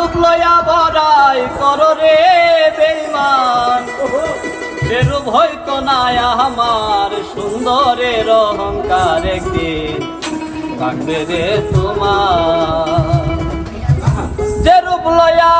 রূপ লয়া বড়াই কর রে বেইমান। সেরূপ হয়তো নাই আমার সুন্দরের অহংকার একদিন থাকবে রে তোমার। যেরূপ লয়া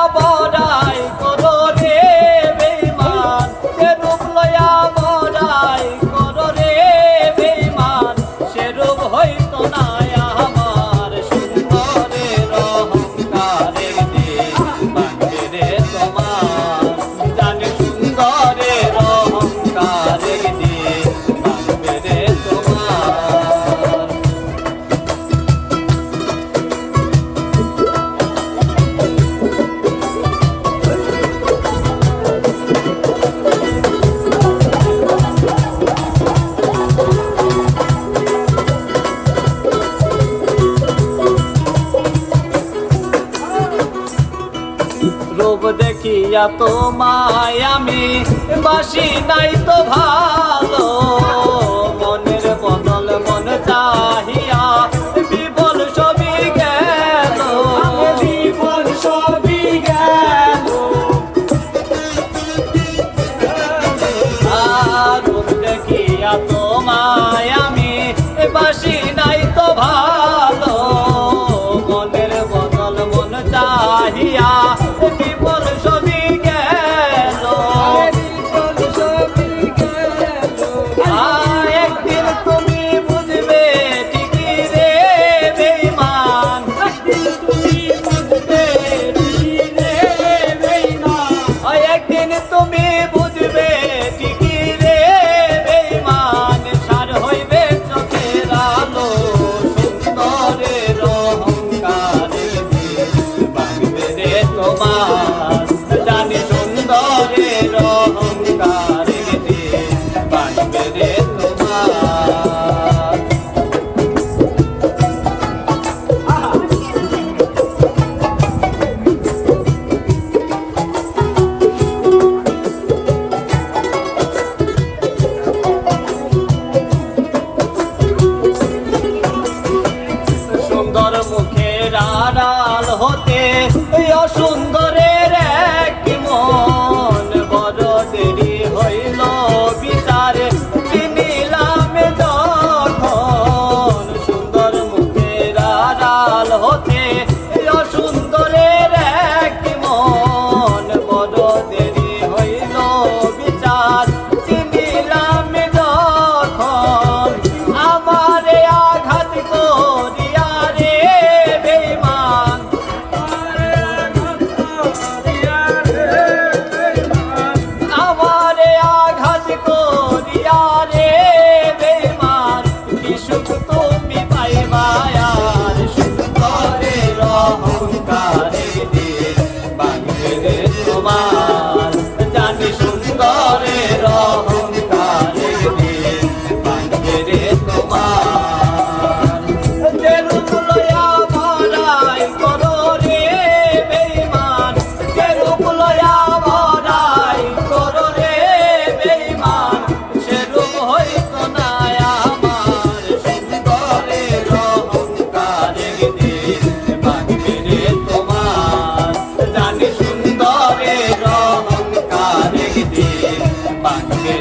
রূপ দেখিয়া তো মায়ামি বাসি নাই তো ভালো।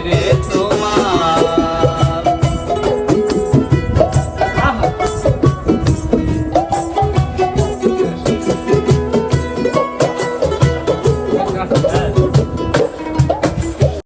রে তোমার